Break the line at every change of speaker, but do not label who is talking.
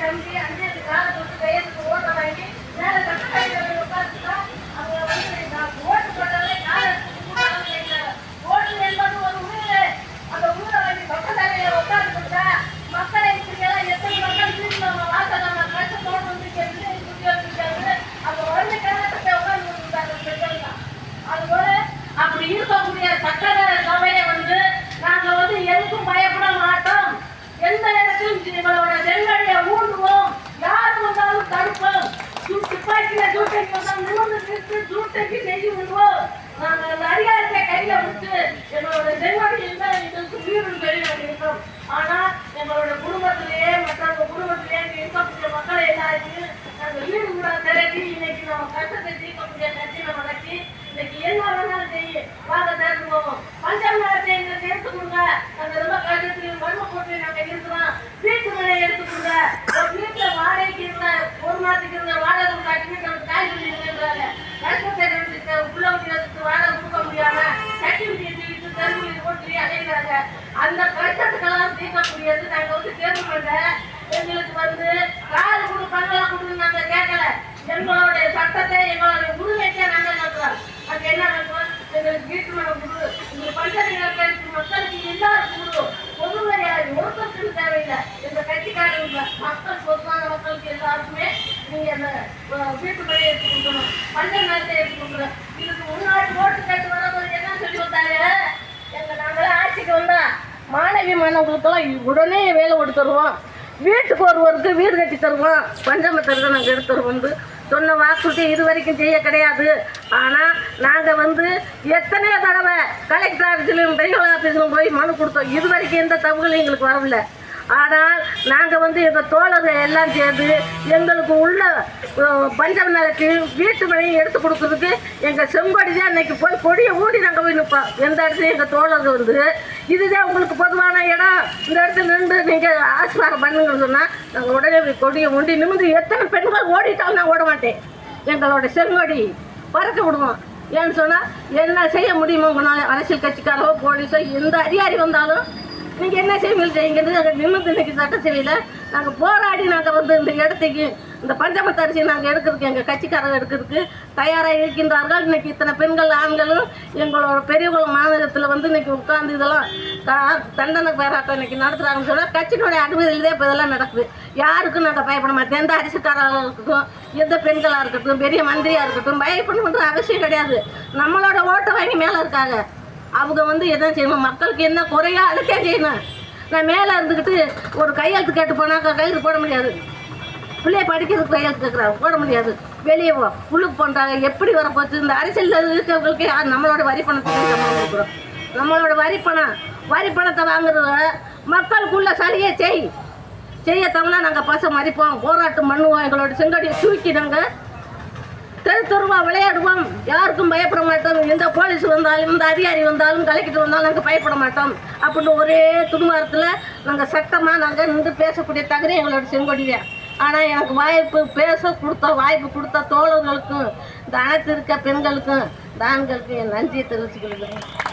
ಸಂಜೆ ಅಂದರೆ சூட்டைக்கு செய்தி விடுவோம் நாங்கள் அதிகாரத்தை கையில விட்டு என்னோட செங்கடையில் தான் எங்களுக்கு பெரிய இருக்கோம் ஆனா நேரத்தை இதுக்கு முன்னாடி ஓட்டு கேட்டு என்ன சொல்லி வந்தாங்க எங்க ஆட்சிக்கு வந்தா மாணவி மாணவர்களுக்கெல்லாம் உடனே வேலை கொடுத்து தருவோம். வீட்டுக்கு ஒருவருக்கு வீடு கட்டி தருவோம். பஞ்சமத்தர் நாங்கள் எடுத்து வந்து சொன்ன வாக்குறுதி இது வரைக்கும் செய்ய கிடையாது. ஆனால் நாங்கள் வந்து எத்தனையோ தடவை கலெக்டர் ஆஃபீஸ்லையும் ரெகுலர் ஆஃபீஸ்லையும் போய் மனு கொடுத்தோம். இது வரைக்கும் எந்த தகவலும் எங்களுக்கு வரவில்லை. ஆனால் நாங்கள் வந்து எங்கள் தோழர்கள் எல்லாம் சேர்ந்து எங்களுக்கு உள்ள பஞ்சம் நிலைக்கு வீட்டு மனையை எடுத்து கொடுக்கறதுக்கு எங்கள் செம்படி தான் இன்றைக்கி போய் கொடியை ஊடி நாங்கள் போய் நிற்போம் எந்த இடத்துலையும் எங்கள் தோழர்கள் வந்து இதுதான் உங்களுக்கு பொதுவான இடம். இந்த இடத்துல நின்று நீங்கள் ஆசிர்வாதம் பண்ணுங்கன்னு சொன்னால் நாங்கள் உடனே கொடியை ஊண்டி நிமிந்து எத்தனை பெண்கள் ஓடிட்டாலும் நான் ஓட மாட்டேன். எங்களோட செங்கொடி பறக்க விடுவோம். ஏன்னு சொன்னால் என்ன செய்ய முடியுமோ அரசியல் கட்சிக்காரோ போலீஸோ எந்த அதிகாரி வந்தாலும் நீங்கள் என்ன செய்வீங்க செய்யுங்கிறது நாங்கள் நிமிர்ந்து இன்னைக்கு சட்டசபையில் நாங்கள் போராடி நாங்கள் வந்து இந்த இடத்துக்கு இந்த பஞ்சமத்து அரிசி நாங்கள் எடுக்கிறதுக்கு எங்கள் கட்சிக்காரங்க எடுக்கிறதுக்கு தயாராக இருக்கின்றார்கள். இன்னைக்கு இத்தனை பெண்கள் ஆண்களும் எங்களோட பெரியகுளம் மாநிலத்தில் வந்து இன்னைக்கு உட்கார்ந்து இதெல்லாம் தண்டனை பேராட்டம் இன்னைக்கு நடத்துகிறாங்கன்னு சொன்னால் கட்சியினுடைய அனுமதியில் இப்போ இதெல்லாம் நடக்குது. யாருக்கும் நாங்கள் பயப்பட மாட்டோம். எந்த அரிசிக்காரர்களாக இருக்கட்டும் எந்த பெண்களாக இருக்கட்டும் பெரிய மந்திரியாக இருக்கட்டும் பயப்படணுன்ற அவசியம் கிடையாது. நம்மளோட ஓட்டு வாங்கி மேலே இருக்காங்க. அவங்க வந்து என்ன செய்யணும்? மக்களுக்கு என்ன குறையோ அதுக்கே செய்யணும். நான் மேலே இருந்துக்கிட்டு ஒரு கையெழுத்து கேட்டு போனாக்கா கையெழுத்து போட முடியாது. பிள்ளைய படிக்கிறதுக்கு கையெழுத்து கேட்குறாங்க போட முடியாது. வெளியே போ உள்ளுக்கு பண்ணுறாங்க எப்படி வர இந்த அரசியலில் இருக்கிறவங்களுக்கு யார் நம்மளோட வரி பணத்துக்கு சம்பளம் கொடுக்குறோம்? நம்மளோட வரி பணம். வரி பணத்தை வாங்குறத மக்களுக்குள்ள சரியே செய். செய்யத்தவனா நாங்கள் பச மறிப்போம் போராட்டம் பண்ணுவோம். எங்களோட செங்கடியை தூக்கி நாங்கள் தெரு தெருவா விளையாடுவோம். யாருக்கும் பயப்பட மாட்டோம். எந்த போலீஸ் வந்தாலும் இந்த அதிகாரி வந்தாலும் கலெக்டர் வந்தாலும் நாங்கள் பயப்பட மாட்டோம். அப்படின்னு ஒரே துடுமாரத்தில் நாங்கள் சட்டமாக நாங்கள் நின்று பேசக்கூடிய தகுதி எங்களோட செங்கொடிதான் ஆனால் எனக்கு வாய்ப்பு பேச கொடுத்த வாய்ப்பு கொடுத்த தோழர்களுக்கும் இந்த அனைத்து இருக்க பெண்களுக்கும் தான்களுக்கும் என் நன்றியை தெரிவிச்சுக்கிறேன்.